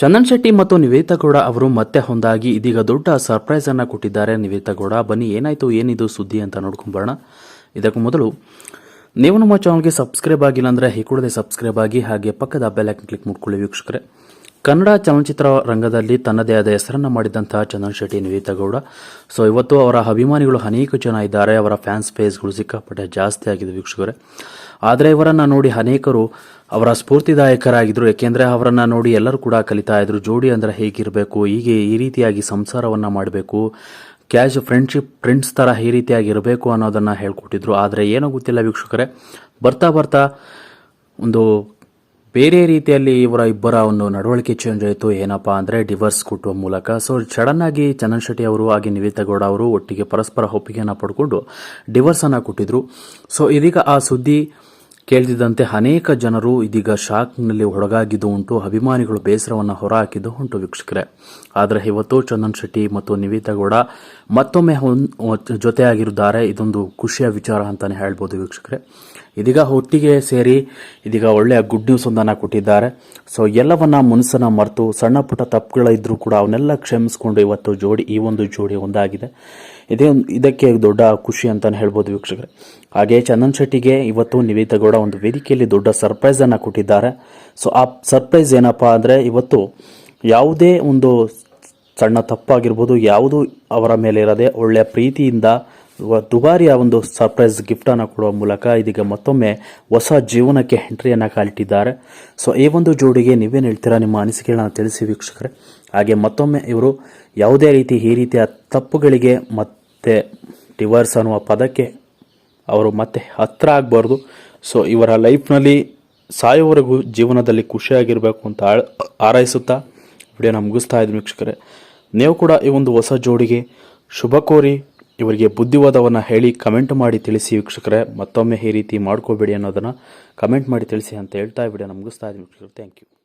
ಚಂದನ್ ಶೆಟ್ಟಿ ಮತ್ತು ನಿವೇದಿತಾ ಗೌಡ ಅವರು ಮತ್ತೆ ಹೊಂದಾಗಿ ಇದೀಗ ದೊಡ್ಡ ಸರ್ಪ್ರೈಸ್ ಅನ್ನ ಕೊಟ್ಟಿದ್ದಾರೆ. ನಿವೇದಿತಾ ಗೌಡ, ಬನ್ನಿ, ಏನಾಯ್ತು, ಏನಿದು ಸುದ್ದಿ ಅಂತ ನೋಡ್ಕೊಂಬರೋಣ ಇದಕ್ಕೂ ಮೊದಲು, ನೀವು ನಮ್ಮ ಚಾನಲ್ಗೆ ಸಬ್ಸ್ಕ್ರೈಬ್ ಆಗಿಲ್ಲ ಅಂದ್ರೆ ಈ ಸಬ್ಸ್ಕ್ರೈಬ್ ಆಗಿ ಹಾಗೆ ಪಕ್ಕದ ಬೆಲ್ ಐಕನ್ ಕ್ಲಿಕ್ ಮಾಡ್ಕೊಳ್ಳಿ ವೀಕ್ಷಕರೇ. ಕನ್ನಡ ಚಲನಚಿತ್ರ ರಂಗದಲ್ಲಿ ತನ್ನದೇ ಆದ ಹೆಸರನ್ನು ಮಾಡಿದಂತಹ ಚಂದನ್ ಶೆಟ್ಟಿ ನಿವೇತಗೌಡ ಗೌಡ. ಸೊ ಇವತ್ತು ಅವರ ಅಭಿಮಾನಿಗಳು ಅನೇಕ ಜನ ಇದ್ದಾರೆ. ಅವರ ಫ್ಯಾನ್ಸ್ ಪೇಜ್ಗಳು ಸಿಕ್ಕಾಪಟ್ಟೆ ಜಾಸ್ತಿ ಆಗಿದೆ ವೀಕ್ಷಕರೇ. ಆದರೆ ಇವರನ್ನು ನೋಡಿ ಅನೇಕರು ಅವರ ಸ್ಫೂರ್ತಿದಾಯಕರಾಗಿದ್ದರು ಏಕೆಂದರೆ ಅವರನ್ನು ನೋಡಿ ಎಲ್ಲರೂ ಕೂಡ ಕಲಿತಾ ಇದ್ರು. ಜೋಡಿ ಅಂದರೆ ಹೇಗಿರಬೇಕು, ಹೀಗೆ ಈ ರೀತಿಯಾಗಿ ಸಂಸಾರವನ್ನು ಮಾಡಬೇಕು, ಕ್ಯಾಶ್ ಫ್ರೆಂಡ್ಶಿಪ್, ಫ್ರೆಂಡ್ಸ್ ಥರ ಈ ರೀತಿಯಾಗಿ ಇರಬೇಕು ಅನ್ನೋದನ್ನು ಹೇಳ್ಕೊಟ್ಟಿದ್ರು. ಆದರೆ ಏನೋ ಗೊತ್ತಿಲ್ಲ ವೀಕ್ಷಕರೇ. ಬರ್ತಾ ಬರ್ತಾ ಒಂದು ಬೇರೆ ರೀತಿಯಲ್ಲಿ ಇವರ ಇಬ್ಬರ ಒಂದು ನಡವಳಿಕೆ ಚೇಂಜ್ ಆಯಿತು. ಏನಪ್ಪಾ ಅಂದ್ರೆ ಡಿವರ್ಸ್ ಕೊಟ್ಟುವ ಮೂಲಕ. ಸೊ ಸಡನ್ ಆಗಿ ಚಂದನ್ ಶೆಟ್ಟಿ ಅವರು ಹಾಗೆ ನಿವೇದಿತಾ ಗೌಡ ಅವರು ಒಟ್ಟಿಗೆ ಪರಸ್ಪರ ಒಪ್ಪಿಗೆಯನ್ನು ಪಡ್ಕೊಂಡು ಡಿವರ್ಸ್ ಅನ್ನ ಕೊಟ್ಟಿದ್ರು. ಸೊ ಇದೀಗ ಆ ಸುದ್ದಿ ಕೇಳಿದಂತೆ ಅನೇಕ ಜನರು ಇದೀಗ ಶಾಕ್ನಲ್ಲಿ ಒಳಗಾಗಿದ್ದು ಉಂಟು. ಅಭಿಮಾನಿಗಳು ಬೇಸರವನ್ನು ಹೊರಹಾಕಿದ್ದು ಉಂಟು ವೀಕ್ಷಕರೇ. ಆದರೆ ಇವತ್ತು ಚಂದನ್ ಶೆಟ್ಟಿ ಮತ್ತು ನಿವೇದಾ ಗೌಡ ಮತ್ತೊಮ್ಮೆ ಜೊತೆಯಾಗಿರುತ್ತಾರೆ. ಇದೊಂದು ಖುಷಿಯ ವಿಚಾರ ಅಂತಾನೆ ಹೇಳ್ಬೋದು ವೀಕ್ಷಕರೇ. ಇದೀಗ ಒಟ್ಟಿಗೆ ಸೇರಿ ಇದೀಗ ಒಳ್ಳೆಯ ಗುಡ್ ನ್ಯೂಸ್ ಒಂದನ್ನು ಕೊಟ್ಟಿದ್ದಾರೆ. ಸೊ ಎಲ್ಲವನ್ನ ಮನಸ್ಸನ್ನ ಮರೆತು ಸಣ್ಣ ಪುಟ್ಟ ತಪ್ಪುಗಳಿದ್ರೂ ಕೂಡ ಅವನ್ನೆಲ್ಲ ಕ್ಷಮಿಸಿಕೊಂಡು ಇವತ್ತು ಜೋಡಿ ಈ ಒಂದು ಜೋಡಿ ಒಂದಾಗಿದೆ. ಇದೇ ಇದಕ್ಕೆ ದೊಡ್ಡ ಖುಷಿ ಅಂತಲೇ ಹೇಳ್ಬೋದು ವೀಕ್ಷಕರೇ. ಹಾಗೆ ಚಂದನ್ ಶೆಟ್ಟಿಗೆ ಇವತ್ತು ನಿವೇದಿತಾ ಗೌಡ ಒಂದು ವೇದಿಕೆಯಲ್ಲಿ ದೊಡ್ಡ ಸರ್ಪ್ರೈಸ್ ಅನ್ನ ಕೊಟ್ಟಿದ್ದಾರೆ. ಸೊ ಆ ಸರ್ಪ್ರೈಸ್ ಏನಪ್ಪಾ ಅಂದ್ರೆ ಇವತ್ತು ಯಾವುದೇ ಒಂದು ಸಣ್ಣ ತಪ್ಪಾಗಿರ್ಬೋದು, ಯಾವುದು ಅವರ ಮೇಲೆ ಇರದೆ ಒಳ್ಳೆಯ ಪ್ರೀತಿಯಿಂದ ದುಬಾರಿಯ ಒಂದು ಸರ್ಪ್ರೈಸ್ ಗಿಫ್ಟ್ ಅನ್ನು ಕೊಡುವ ಮೂಲಕ ಇದೀಗ ಮತ್ತೊಮ್ಮೆ ಹೊಸ ಜೀವನಕ್ಕೆ ಎಂಟ್ರಿಯನ್ನು ಕಾಲಿಟ್ಟಿದ್ದಾರೆ. ಸೊ ಈ ಒಂದು ಜೋಡಿಗೆ ನೀವೇನು ಹೇಳ್ತೀರಾ? ನಿಮ್ಮ ಅನಿಸಿಕೆಗಳನ್ನ ತಿಳಿಸಿ ವೀಕ್ಷಕರೇ. ಹಾಗೆ ಮತ್ತೊಮ್ಮೆ ಇವರು ಯಾವುದೇ ರೀತಿ ಈ ರೀತಿಯ ತಪ್ಪುಗಳಿಗೆ ಮತ್ತೆ ಡಿವರ್ಸ್ ಅನ್ನುವ ಪದಕ್ಕೆ ಅವರು ಮತ್ತೆ ಹತ್ತಿರ ಆಗಬಾರ್ದು. ಸೊ ಇವರ ಲೈಫ್ನಲ್ಲಿ ಸಾಯೋವರೆಗೂ ಜೀವನದಲ್ಲಿ ಖುಷಿಯಾಗಿರಬೇಕು ಅಂತ ಆಳ ಹಾರೈಸುತ್ತಾ ವಿಡಿಯೋನ ಮುಗಿಸ್ತಾ ಇದ್ದೀನಿ ವೀಕ್ಷಕರೇ. ನೀವು ಕೂಡ ಈ ಒಂದು ಹೊಸ ಜೋಡಿಗೆ ಶುಭ ಕೋರಿ ಇವರಿಗೆ ಬುದ್ಧಿವಾದವನ್ನು ಹೇಳಿ ಕಮೆಂಟ್ ಮಾಡಿ ತಿಳಿಸಿ ವೀಕ್ಷಕರೇ. ಮತ್ತೊಮ್ಮೆ ಈ ರೀತಿ ಮಾಡ್ಕೋಬೇಡಿ ಅನ್ನೋದನ್ನು ಕಮೆಂಟ್ ಮಾಡಿ ತಿಳಿಸಿ ಅಂತ ಹೇಳ್ತಾ ವಿಡಿಯೋನ ಮುಗಿಸ್ತಾ ಇದ್ದೀನಿ ವೀಕ್ಷಕರು. Thank you